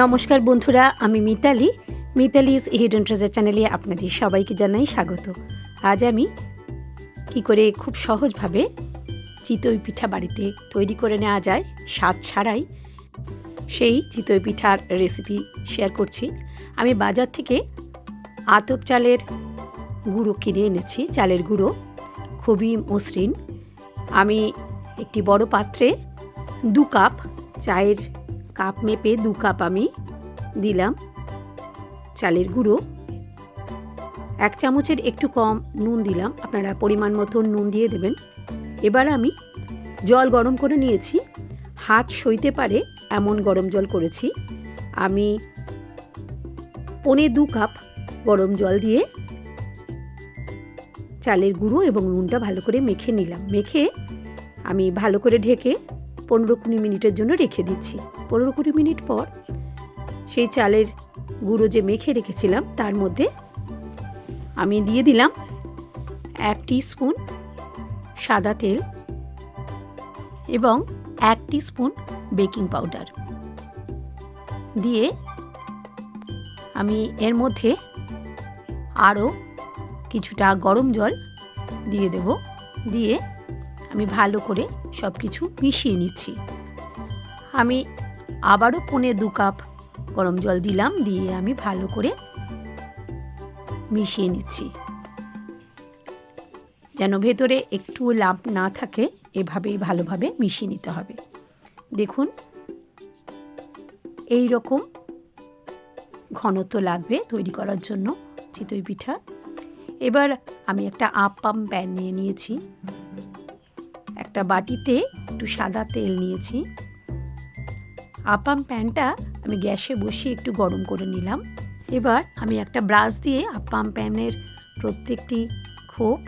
নমস্কার বন্ধুরা, আমি মিতালি। মিতালিস হিডেন ট্রেজার চ্যানেলে আপনাদের সবাইকে জানাই স্বাগত। আজ আমি কি করে খুব সহজভাবে চিতই পিঠা বাড়িতে তৈরি করে নেওয়া যায়, স্বাদ ছাড়াই সেই চিতই পিঠার রেসিপি শেয়ার করছি। আমি বাজার থেকে আতপ চালের গুঁড়ো কিনে এনেছি, চালের গুঁড়ো খুবই মসৃণ। আমি একটি বড় পাত্রে দু কাপ চায়ের কাপ মেপে দু কাপ আমি দিলাম চালের গুঁড়ো। এক চামচের একটু কম নুন দিলাম, আপনারা পরিমাণ মতো নুন দিয়ে দেবেন। এবার আমি জল গরম করে নিয়েছি, হাত সইতে পারে এমন গরম জল করেছি। আমি পনে দু কাপ গরম জল দিয়ে চালের গুঁড়ো এবং নুনটা ভালো করে মেখে নিলাম। মেখে আমি ভালো করে ঢেকে পনেরো কুড়ি মিনিটের জন্য রেখে দিচ্ছি। পনেরো কুড়ি মিনিট পর সেই চালের গুঁড়ো যে মেখে রেখেছিলাম, তার মধ্যে আমি দিয়ে দিলাম এক স্পুন সাদা তেল এবং এক স্পুন বেকিং পাউডার। দিয়ে আমি এর মধ্যে আরও কিছুটা গরম জল দিয়ে দেব। দিয়ে আমি ভালো করে সব কিছু মিশিয়ে নিচ্ছি। আমি আবারও পনে দু কাপ গরম জল দিলাম, দিয়ে আমি ভালো করে মিশিয়ে নিচ্ছি। যেন ভেতরে একটু লাভ না থাকে, এভাবেই ভালোভাবে মিশিয়ে নিতে হবে। দেখুন এই রকম ঘনত্ব লাগবে তৈরি করার জন্য চিতই পিঠা। এবার আমি একটা আপাম প্যান নিয়ে নিয়েছি। একটা বাটিতে একটু সাদা তেল নিয়েছি। আপাম প্যানটা আমি গ্যাসে বসিয়ে একটু গরম করে নিলাম। এবার আমি একটা ব্রাশ দিয়ে আপাম প্যানের প্রত্যেকটি খোপ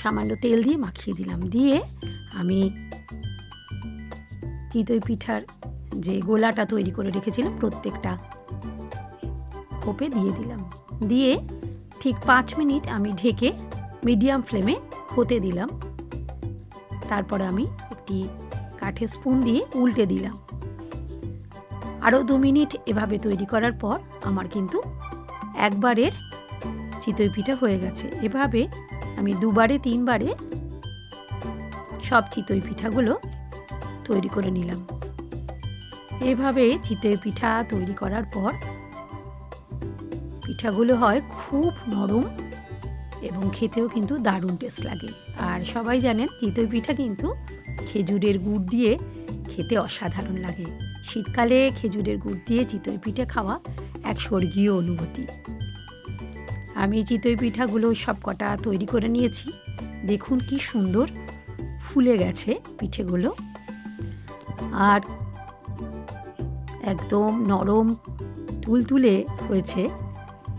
সামান্য তেল দিয়ে মাখিয়ে দিলাম। দিয়ে আমি চিতই পিঠার যে গোলাটা তৈরি করে রেখেছিলাম প্রত্যেকটা খোপে দিয়ে দিলাম। দিয়ে ঠিক পাঁচ মিনিট আমি ঢেকে মিডিয়াম ফ্লেমে হতে দিলাম। তারপরে আমি একটি কাঠের স্পুন দিয়ে উল্টে দিলাম। আরও দু মিনিট এভাবে তৈরি করার পর আমার কিন্তু একবারের চিতই পিঠা হয়ে গেছে। এভাবে আমি দুবারে, তিনবারে সব চিতই পিঠাগুলো তৈরি করে নিলাম। এভাবে চিতই পিঠা তৈরি করার পর পিঠাগুলো হয় খুব নরম এবং খেতেও কিন্তু দারুণ টেস্ট লাগে। আর সবাই জানেন চিতই পিঠা কিন্তু খেজুরের গুড় দিয়ে খেতে অসাধারণ লাগে। শীতকালে খেজুরের গুড় দিয়ে চিতই পিঠে খাওয়া এক স্বর্গীয় অনুভূতি। আমি চিতই পিঠাগুলো সব কটা তৈরি করে নিয়েছি। দেখুন কি সুন্দর ফুলে গেছে পিঠেগুলো। আর একদম নরম, তুলতুলে হয়েছে।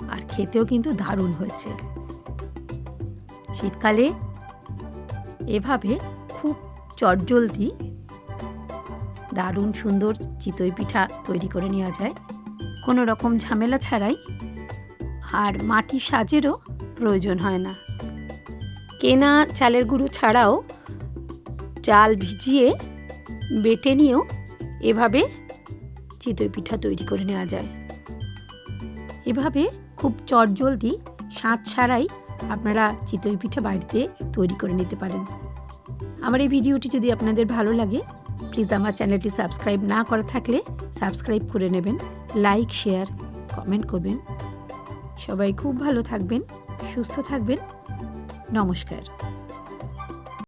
আর খেতেও কিন্তু দারুণ হয়েছে। শীতকালে এভাবে খুব চটজলদি দারুণ সুন্দর চিতই পিঠা তৈরি করে নেওয়া যায়। কোনো রকম ঝামেলা ছাড়াই। আর মাটির সাজেরও প্রয়োজন হয় না। কেনা চালের গুঁড়ো ছাড়াও চাল ভিজিয়ে বেটে নিয়েও এভাবে চিতই পিঠা তৈরি করে নেওয়া যায়। এভাবে খুব চটজলদি স্বাদ ছাড়াই আপনারা চিতই পিঠা বাড়িতে তৈরি করে নিতে পারেন। আমার এই ভিডিওটি যদি আপনাদের ভালো লাগে প্লিজ আমার চ্যানেলটি সাবস্ক্রাইব না করা থাকলে সাবস্ক্রাইব করে নেবেন লাইক শেয়ার কমেন্ট করবেন। সবাই খুব ভালো থাকবেন, সুস্থ থাকবেন। নমস্কার।